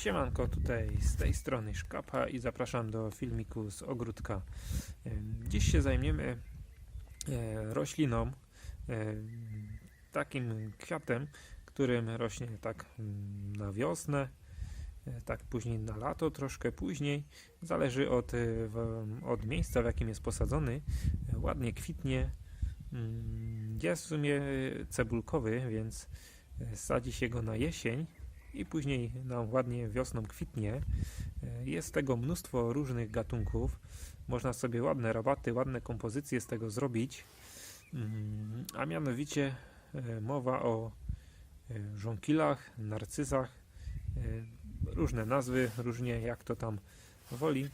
Siemanko, tutaj z tej strony Szkapa i zapraszam do filmiku z ogródka. Dziś się zajmiemy e, rośliną, takim kwiatem, którym rośnie tak na wiosnę, e, tak później na lato, troszkę później. Zależy od, e, od miejsca, w jakim jest posadzony. Ładnie kwitnie. Mm, Jest w sumie cebulkowy, więc sadzi się go na jesień i później nam ładnie wiosną kwitnie. E, Jest tego mnóstwo różnych gatunków. Można sobie ładne rabaty, ładne kompozycje z tego zrobić. Mm, A mianowicie e, mowa o e, żonkilach, narcyzach. Różne nazwy, różnie jak to tam woli.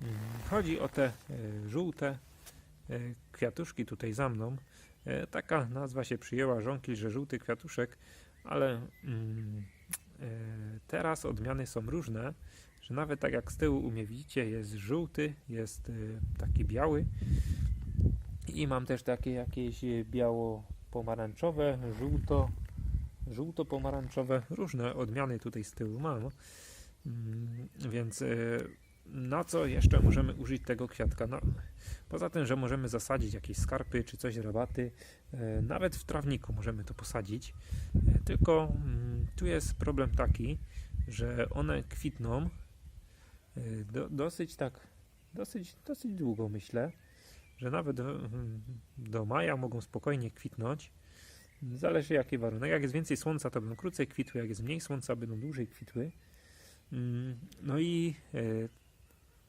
Mm, Chodzi o te żółte kwiatuszki tutaj za mną. Taka nazwa się przyjęła żonkil, że żółty kwiatuszek, ale mm, Teraz odmiany są różne, że nawet tak jak z tyłu u mnie widzicie, jest żółty, jest e, taki biały i mam też takie jakieś e, biało-pomarańczowe, żółto, żółto-pomarańczowe, różne odmiany tutaj z tyłu mam. Mm, Więc e, na co jeszcze możemy użyć tego kwiatka? No, poza tym, że możemy zasadzić jakieś skarpy czy coś rabaty, e, nawet w trawniku możemy to posadzić. E, Tylko mm, tu jest problem taki, że one kwitną e, do, dosyć tak, dosyć, dosyć długo myślę, że nawet do maja mogą spokojnie kwitnąć. Zależy jaki warunek. Jak jest więcej słońca, to będą krócej kwitły, jak jest mniej słońca, będą dłużej kwitły. Mm, No i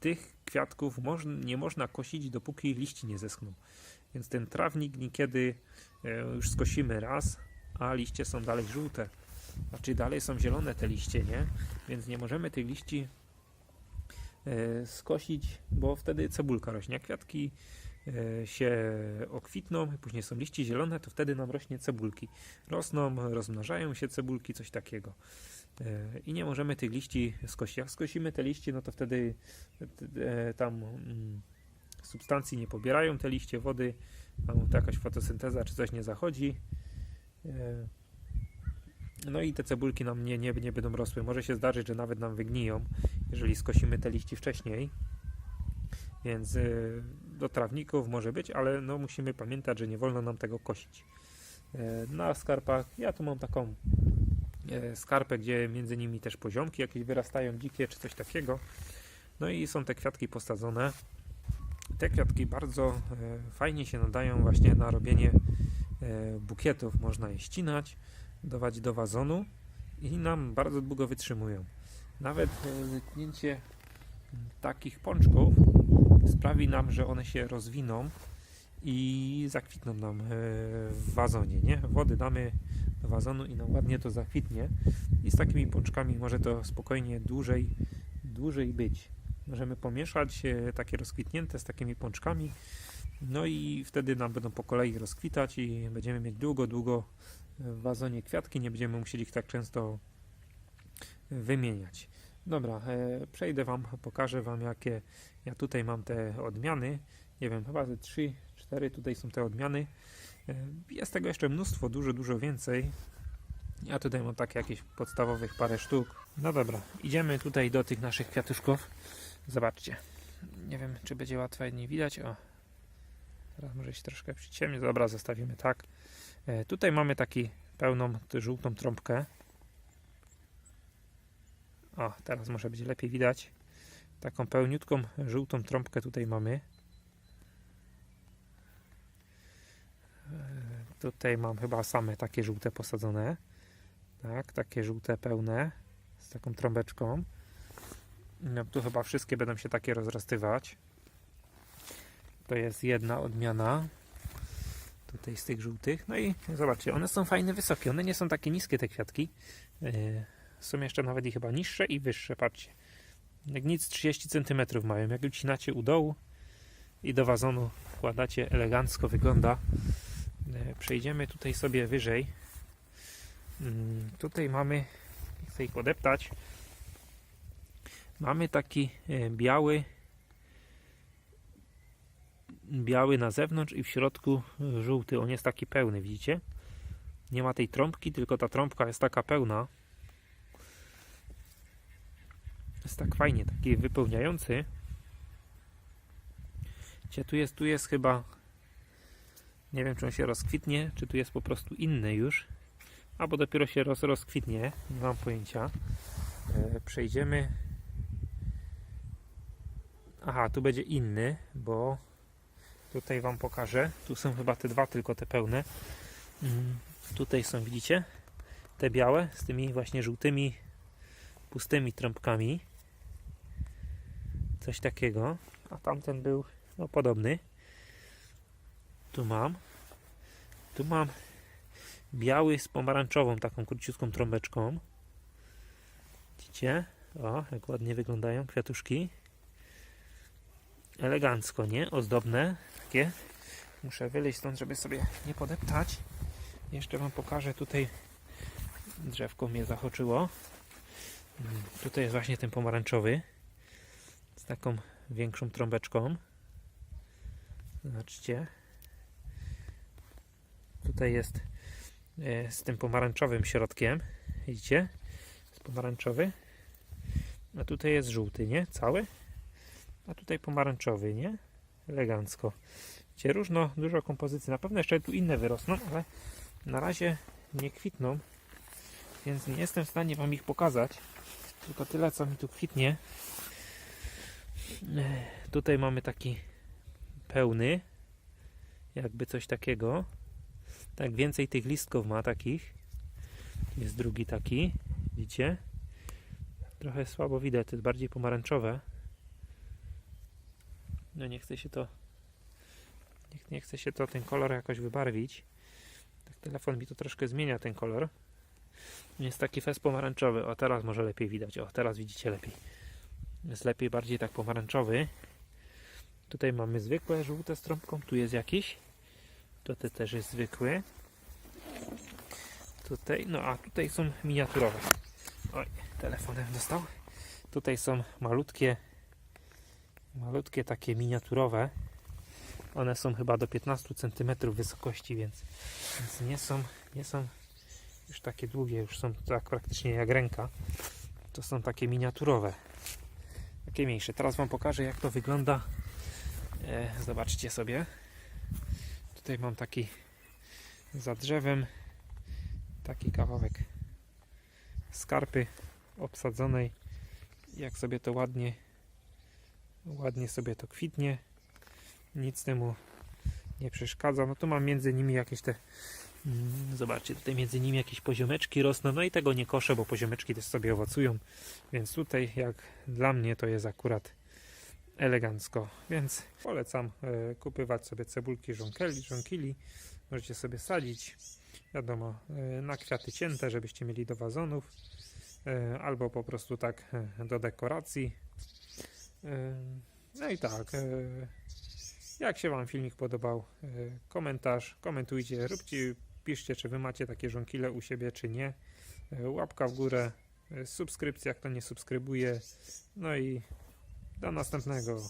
tych kwiatków nie można kosić, dopóki liści nie zeschną. Więc ten trawnik niekiedy e, już skosimy raz, a liście są dalej żółte. Znaczy dalej są zielone te liście, nie? Więc nie możemy tych liści e, skosić, bo wtedy cebulka rośnie. Jak kwiatki e, się okwitną, później są liście zielone, to wtedy nam rośnie cebulki. Rosną, rozmnażają się cebulki, coś takiego. E, I nie możemy tych liści skosić. Jak skosimy te liście, no to wtedy e, tam mm, substancji nie pobierają te liście wody, tam jakaś fotosynteza czy coś nie zachodzi. E, No i te cebulki nam nie, nie, nie będą rosły. Może się zdarzyć, że nawet nam wygniją, jeżeli skosimy te liści wcześniej. Więc do trawników może być, ale no musimy pamiętać, że nie wolno nam tego kosić. Na skarpach, ja tu mam taką skarpę, gdzie między nimi też poziomki jakieś wyrastają, dzikie czy coś takiego. No i są te kwiatki posadzone. Te kwiatki bardzo e, fajnie się nadają właśnie na robienie e, bukietów. Można je ścinać, dawać do wazonu i nam bardzo długo wytrzymują. Nawet e, wytnięcie takich pączków sprawi nam, że one się rozwiną i zakwitną nam e, w wazonie, nie? Wody damy wazonu i nam ładnie to zakwitnie i z takimi pączkami może to spokojnie dłużej, dłużej być. Możemy pomieszać takie rozkwitnięte z takimi pączkami no i wtedy nam będą po kolei rozkwitać i będziemy mieć długo, długo w wazonie kwiatki, nie będziemy musieli ich tak często wymieniać. Dobra, e, przejdę Wam, pokażę Wam jakie ja tutaj mam te odmiany. Nie wiem, chyba ze 3, 4 tutaj są te odmiany. E, Jest tego jeszcze mnóstwo, dużo, dużo więcej. Ja tutaj mam takie jakieś podstawowych parę sztuk. No dobra, idziemy tutaj do tych naszych kwiatuszków. Zobaczcie. Nie wiem, czy będzie łatwo nie widać. O, teraz może się troszkę przyciemnić. Dobra, zostawimy tak. E, tutaj mamy taki pełną żółtą trąbkę. O, teraz może być lepiej widać. Taką pełniutką żółtą trąbkę tutaj mamy. Tutaj mam chyba same takie żółte posadzone. Tak, takie żółte pełne z taką trąbeczką. No, tu chyba wszystkie będą się takie rozrastywać. To jest jedna odmiana. Tutaj z tych żółtych. No i zobaczcie, one są fajne, wysokie. One nie są takie niskie te kwiatki. Yy, są jeszcze nawet i chyba niższe i wyższe, patrzcie. Jak nic 30 cm mają. Jak ucinacie u dołu i do wazonu wkładacie, elegancko wygląda. Yy, Przejdziemy tutaj sobie wyżej. Mm, Tutaj mamy, chcę ich podeptać. Mamy taki e, biały, biały na zewnątrz i w środku e, żółty. On jest taki pełny, widzicie? Nie ma tej trąbki, tylko ta trąbka jest taka pełna. Jest tak fajnie, taki wypełniający. Gdzie tu jest, tu jest chyba. Nie wiem, czy on się rozkwitnie, czy tu jest po prostu inny już. Albo dopiero się roz, rozkwitnie. Nie mam pojęcia. E, przejdziemy. Aha, tu będzie inny, bo tutaj Wam pokażę. Tu są chyba te dwa, tylko te pełne. Mm, Tutaj są, widzicie? Te białe z tymi właśnie żółtymi, pustymi trąbkami. Coś takiego. A tamten był no, podobny. Tu mam. Tu mam biały z pomarańczową, taką króciutką trąbeczką. Widzicie? O, jak ładnie wyglądają kwiatuszki. Elegancko, nie? Ozdobne. Takie. Muszę wyleźć stąd, żeby sobie nie podeptać. Jeszcze Wam pokażę tutaj drzewko mnie zachoczyło. Tutaj jest właśnie ten pomarańczowy z taką większą trąbeczką. Zobaczcie. Tutaj jest e, z tym pomarańczowym środkiem. Widzicie? Jest pomarańczowy. A tutaj jest żółty, nie? Cały. A tutaj pomarańczowy, nie? Elegancko. Widzicie, różno, dużo kompozycji. Na pewno jeszcze tu inne wyrosną, ale na razie nie kwitną, więc nie jestem w stanie Wam ich pokazać. Tylko tyle, co mi tu kwitnie. Ech, Tutaj mamy taki pełny, jakby coś takiego. Tak, więcej tych listków ma takich. Jest drugi taki, widzicie? Trochę słabo widać, to jest bardziej pomarańczowe. No nie chce się to nie, nie chce się to ten kolor jakoś wybarwić. Tak telefon mi to troszkę zmienia ten kolor. Jest taki fest pomarańczowy. O teraz może lepiej widać. O teraz widzicie lepiej. Jest lepiej bardziej tak pomarańczowy. Tutaj mamy zwykłe żółte z trąbką. Tu jest jakiś. Tutaj też jest zwykły. Tutaj, no a tutaj są miniaturowe. Oj, telefonem dostał. Tutaj są malutkie, malutkie takie miniaturowe. One są chyba do 15 cm wysokości, więc, więc nie, są, nie są już takie długie, już są tak praktycznie jak ręka. To są takie miniaturowe, takie mniejsze. Teraz Wam pokażę, jak to wygląda. E, zobaczcie sobie. Tutaj mam taki za drzewem taki kawałek skarpy obsadzonej. Jak sobie to ładnie, ładnie sobie to kwitnie nic temu nie przeszkadza. No tu mam między nimi jakieś te mm, zobaczcie, tutaj między nimi jakieś poziomeczki rosną, no i tego nie koszę, bo poziomeczki też sobie owocują, więc tutaj jak dla mnie to jest akurat elegancko, więc polecam e, kupywać sobie cebulki żonkeli, żonkili, możecie sobie sadzić, wiadomo, e, na kwiaty cięte, żebyście mieli do wazonów, e, albo po prostu tak do dekoracji. No i tak, jak się Wam filmik podobał, komentarz, komentujcie, róbcie, piszcie, czy Wy macie takie żonkile u siebie, czy nie. Łapka w górę, subskrypcja, kto nie subskrybuje. No i do następnego.